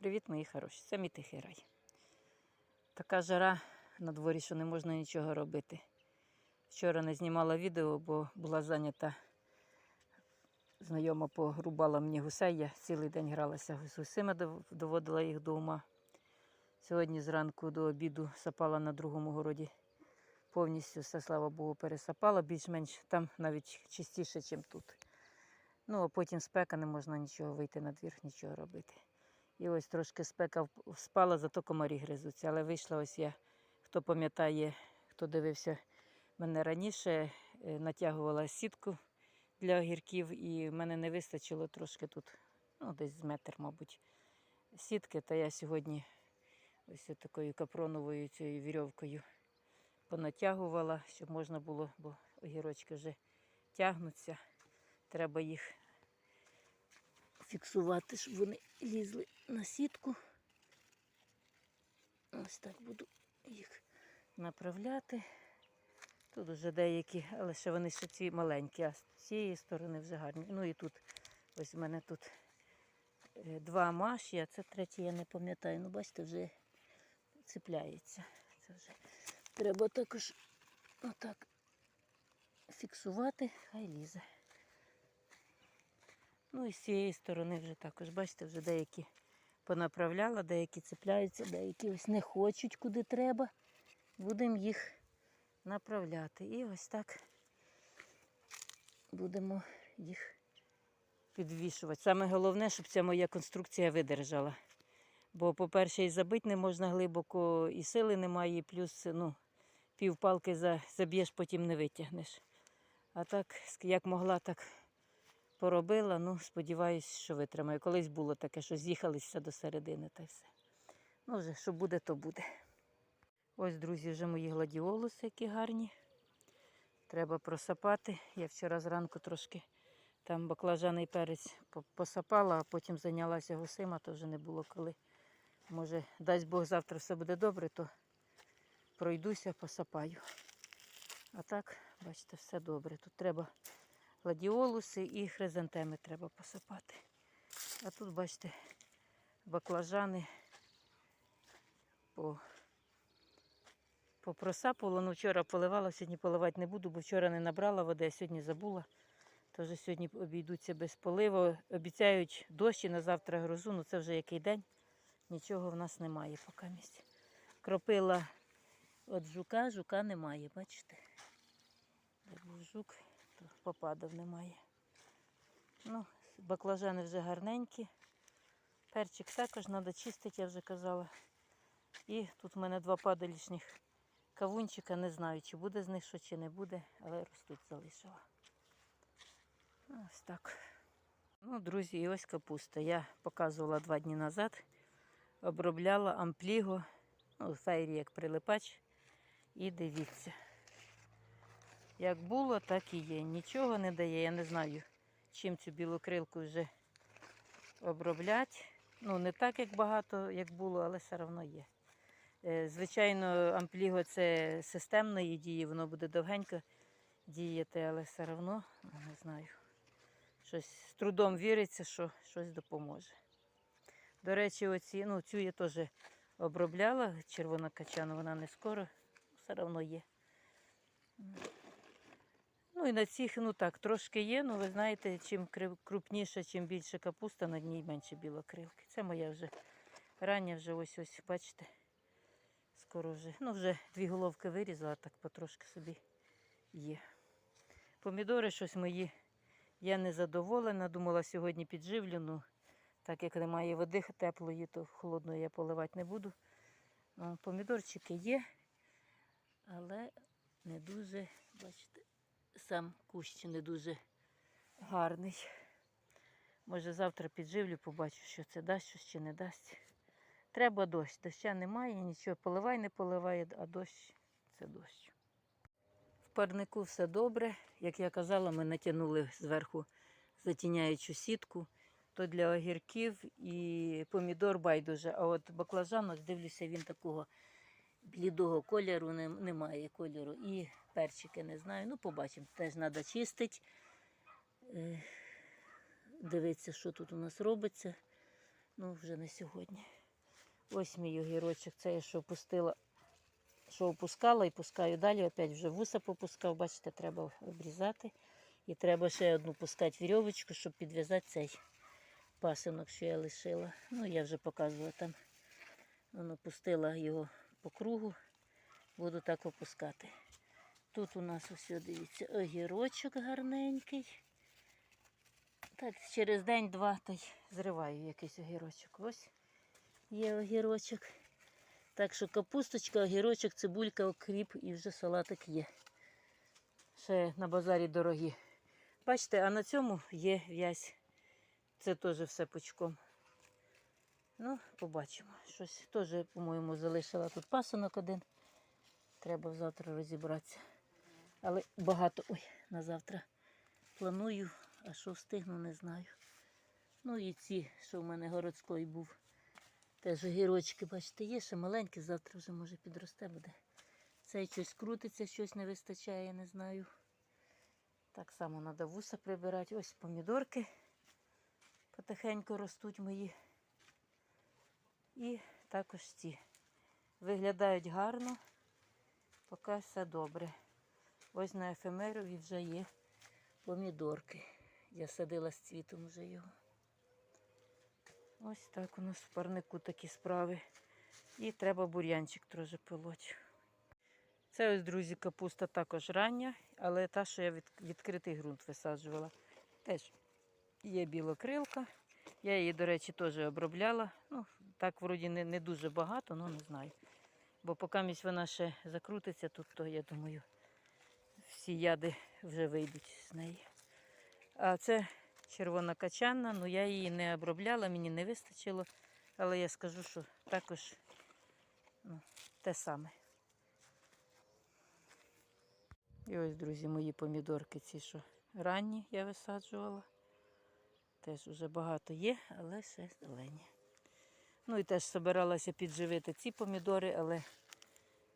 Привіт, мої хороші. Це мій тихий рай. Така жара на дворі, що не можна нічого робити. Вчора не знімала відео, бо була зайнята. Знайома погрубала мені гусей. Я цілий день гралася з гусима, доводила їх до. Сьогодні зранку до обіду сапала на другому городі. Повністю все, слава Богу, пересапала, більш-менш там навіть чистіше, ніж тут. Ну, а потім спека, не можна нічого вийти на двір, нічого робити. І ось трошки спека спала, зато комарі гризуться. Але вийшла ось я, хто пам'ятає, хто дивився мене раніше, е, натягувала сітку для огірків, і в мене не вистачило трошки тут, ну, десь з метр, мабуть, сітки. Та я сьогодні ось такою капроновою цією вірьовкою понатягувала, щоб можна було, бо огірочки вже тягнуться. Треба їх фіксувати, щоб вони лізли на сітку. Ось так буду їх направляти. Тут вже деякі, але ще вони ще ці маленькі, а з цієї сторони вже гарні. Ну і тут, ось в мене тут е, два маші, а це третій, я не пам'ятаю. Ну, бачите, вже цепляється. Це вже треба також отак фіксувати, хай лізе. Ну і з цієї сторони вже також, бачите, вже деякі понаправляла, деякі цепляються, деякі ось не хочуть куди треба. Будемо їх направляти. І ось так будемо їх підвішувати. Саме головне, щоб ця моя конструкція видержала. Бо, по-перше, і забити не можна глибоко, і сили немає, і плюс ну, півпалки заб'єш, потім не витягнеш. А так, як могла, так поробила. Ну, сподіваюся, що витримаю. Колись було таке, що з'їхалися до середини та все. Ну, вже що буде, то буде. Ось, друзі, вже мої гладіолуси, які гарні. Треба просапати. Я вчора зранку трошки там баклажаний перець посапала, а потім зайнялася гусима, то вже не було коли. Може, дасть Бог завтра все буде добре, то пройдуся, посапаю. А так, бачите, все добре. Тут треба гладіолуси і хризантеми треба посапати. А тут, бачите, баклажани по, попросапувала. Ну, вчора поливала, сьогодні поливати не буду, бо вчора не набрала води, а сьогодні забула. Тож сьогодні обійдуться без поливу. Обіцяють дощі на завтра грозу, ну це вже який день. Нічого в нас немає поки місць. Кропила от жука, жука немає, бачите? Де був жук, попадав немає. Ну, баклажани вже гарненькі. Перчик також треба чистити, я вже казала. І тут в мене два падалішніх кавунчика. Не знаю, чи буде з них що, чи не буде, але ростуть залишила. Ось так. Ну, друзі, і ось капуста. Я показувала два дні назад. Обробляла ампліго, ну, фейрі як прилипач. І дивіться. Як було, так і є. Нічого не дає. Я не знаю, чим цю білокрилку вже обробляти. Ну, не так, як багато, як було, але все одно є. Е, Звичайно, ампліго це системної дії, воно буде довгенько діяти, але все одно, ну, не знаю. Щось з трудом віриться, що щось допоможе. До речі, оці, ну, цю я теж обробляла, червона качана, вона не скоро, все одно є. Ну і на цих, ну так, трошки є, ну ви знаєте, чим крупніша, чим більше капуста, на ній менше білокрилки. Це моя вже рання, вже ось ось, бачите. Скоро вже, ну вже дві головки вирізала, так потрошки собі є. Помідори щось мої, я не задоволена. Думала, сьогодні підживлю, ну так як немає води теплої, то холодної я поливати не буду. Ну, Помідорчики є, але не дуже, бачите, сам кущ не дуже гарний. Може завтра підживлю, побачу, що це дасть, щось чи не дасть. Треба дощ. Доща немає, нічого поливай, не поливає, а дощ це дощ. В парнику все добре. Як я казала, ми натягнули зверху затіняючу сітку. То для огірків і помідор байдуже. А от баклажан, ось дивлюся, він такого блідого кольору немає кольору. І перчики не знаю. Ну, побачимо. Теж треба чистити. Е, Дивитися, що тут у нас робиться. Ну, вже не сьогодні. Ось мій огірочок. Це я що пустила, що опускала і пускаю далі. Опять вже вуса попускав. Бачите, треба обрізати. І треба ще одну пускати вірьовочку, щоб підв'язати цей пасинок, що я лишила. Ну, я вже показувала там. Воно пустила його по кругу. Буду так опускати. Тут у нас ось, дивіться, огірочок гарненький. Так, через день-два та й зриваю якийсь огірочок. Ось є огірочок. Так що капусточка, огірочок, цибулька, окріп і вже салатик є. Ще на базарі дорогі. Бачите, а на цьому є в'язь. Це теж все пучком. Ну, побачимо. Щось теж, по-моєму, залишила тут пасинок один. Треба завтра розібратися. Але багато ой, на завтра планую, а що встигну, не знаю. Ну і ці, що в мене городський був. Теж огірочки, бачите, є ще маленькі, завтра вже може підросте буде. Цей щось крутиться, щось не вистачає, не знаю. Так само треба вуса прибирати. Ось помідорки потихеньку ростуть мої. І також ці. Виглядають гарно, поки все добре. Ось на ефемерові вже є помідорки. Я садила з цвітом вже його. Ось так у нас в парнику такі справи. І треба бур'янчик трохи полоть. Це ось, друзі, капуста також рання, але та, що я від, відкритий ґрунт висаджувала. Теж є білокрилка. Я її, до речі, теж обробляла. Ну, так, вроді, не, не дуже багато, але не знаю. Бо поки вона ще закрутиться тут, то я думаю, всі яди вже вийдуть з неї. А це червона качанна, ну я її не обробляла, мені не вистачило. Але я скажу, що також ну, те саме. І ось, друзі, мої помідорки, ці, що ранні я висаджувала. Теж вже багато є, але ще зелені. Ну і теж збиралася підживити ці помідори, але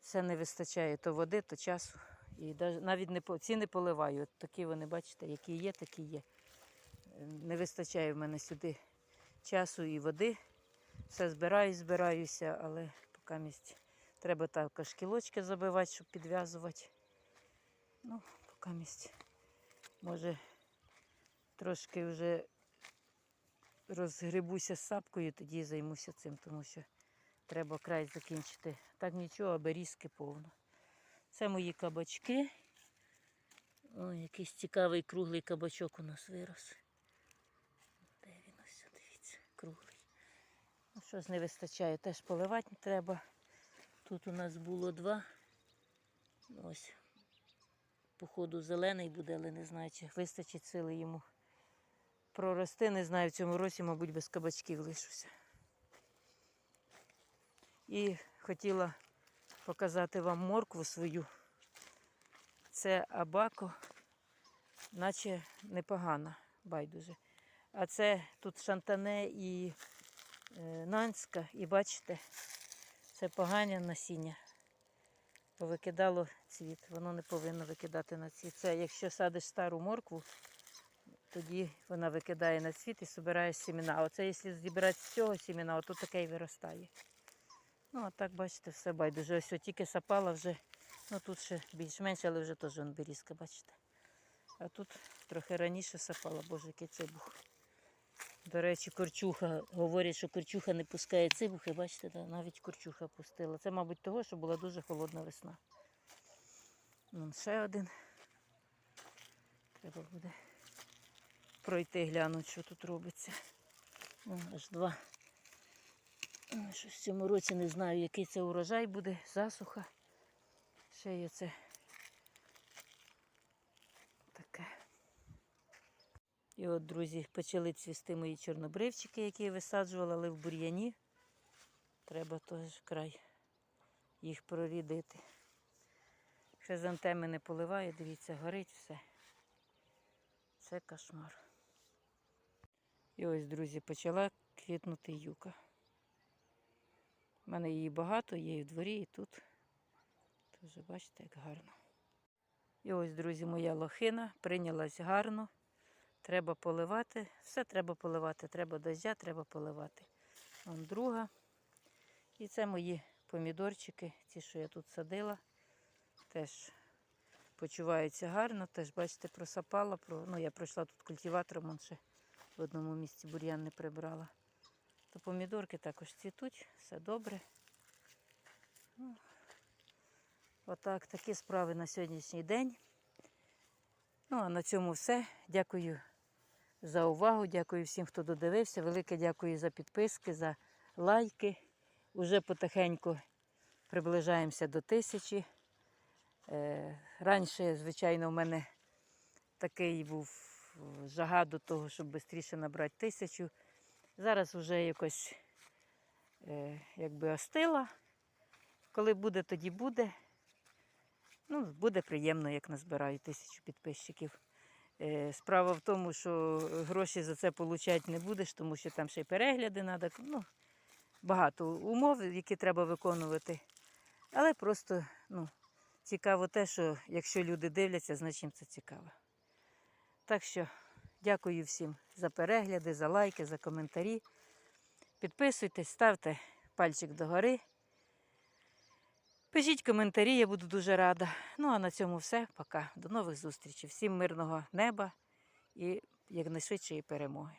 все не вистачає то води, то часу. І навіть не ці не поливаю. От такі вони, бачите, які є, такі є. Не вистачає в мене сюди часу і води. Все збираю, збираюся, але поки місць треба також кілочки забивати, щоб підв'язувати. Ну, поки місць. Може, трошки вже розгребуся з сапкою, тоді займуся цим, тому що треба край закінчити. Так нічого, а берізки повно. Це мої кабачки. Ой, якийсь цікавий круглий кабачок у нас вирос. Де він ось, дивіться, круглий. Ну, щось не вистачає, теж поливати треба. Тут у нас було два. Ось. Походу зелений буде, але не знаю, чи вистачить сили йому прорости. Не знаю, в цьому році, мабуть, без кабачків лишуся. І хотіла показати вам моркву свою. Це абако, наче непогана, байдуже. А це тут шантане і е, нанська, і бачите, це погане насіння. Повикидало цвіт. Воно не повинно викидати на цвіт. Це якщо садиш стару моркву, тоді вона викидає на цвіт і збирає сімена. Оце якщо зібрати з цього сімена, то таке й виростає. Ну, а так, бачите, все байдуже. Ось тільки сапала вже, ну тут ще більш-менш, але вже теж берізка, бачите. А тут трохи раніше сапала, боже, який цибух. До речі, корчуха. Говорять, що корчуха не пускає цибухи, бачите, да, навіть корчуха пустила. Це, мабуть, того, що була дуже холодна весна. Вон ще один. Треба буде пройти, глянути, що тут робиться. Вон аж два. Щось в цьому році не знаю, який це урожай буде, засуха. Ще є це таке. І от, друзі, почали цвісти мої чорнобривчики, які я висаджувала, але в бур'яні. Треба теж край їх прорідити. Хризантеми не поливаю, дивіться, горить все. Це кошмар. І ось, друзі, почала квітнути юка. У мене її багато, є і в дворі, і тут. Тож бачите, як гарно. І ось, друзі, моя лохина прийнялась гарно. Треба поливати. Все треба поливати. Треба дождя, треба поливати. Вон друга. І це мої помідорчики, ті, що я тут садила. Теж почуваються гарно. Теж, бачите, просапала. Ну, я пройшла тут культиватором, он ще в одному місці бур'ян не прибрала. То помідорки також цвітуть, все добре. Ну, Отак, такі справи на сьогоднішній день. Ну, а на цьому все. Дякую за увагу. Дякую всім, хто додивився. Велике дякую за підписки, за лайки. Уже потихеньку приближаємося до тисячі. Е, раніше, звичайно, в мене такий був жага до того, щоб швидше набрати тисячу. Зараз вже якось е, якби остила. Коли буде, тоді буде. Ну, буде приємно, як назбираю тисячу підписчиків. Е, Справа в тому, що гроші за це получати не будеш, тому що там ще й перегляди треба. Ну, багато умов, які треба виконувати. Але просто ну, цікаво те, що якщо люди дивляться, значить їм це цікаво. Так що дякую всім за перегляди, за лайки, за коментарі. Підписуйтесь, ставте пальчик догори. Пишіть коментарі, я буду дуже рада. Ну а на цьому все. Пока. До нових зустрічей. Всім мирного неба і якнайшвидшої перемоги.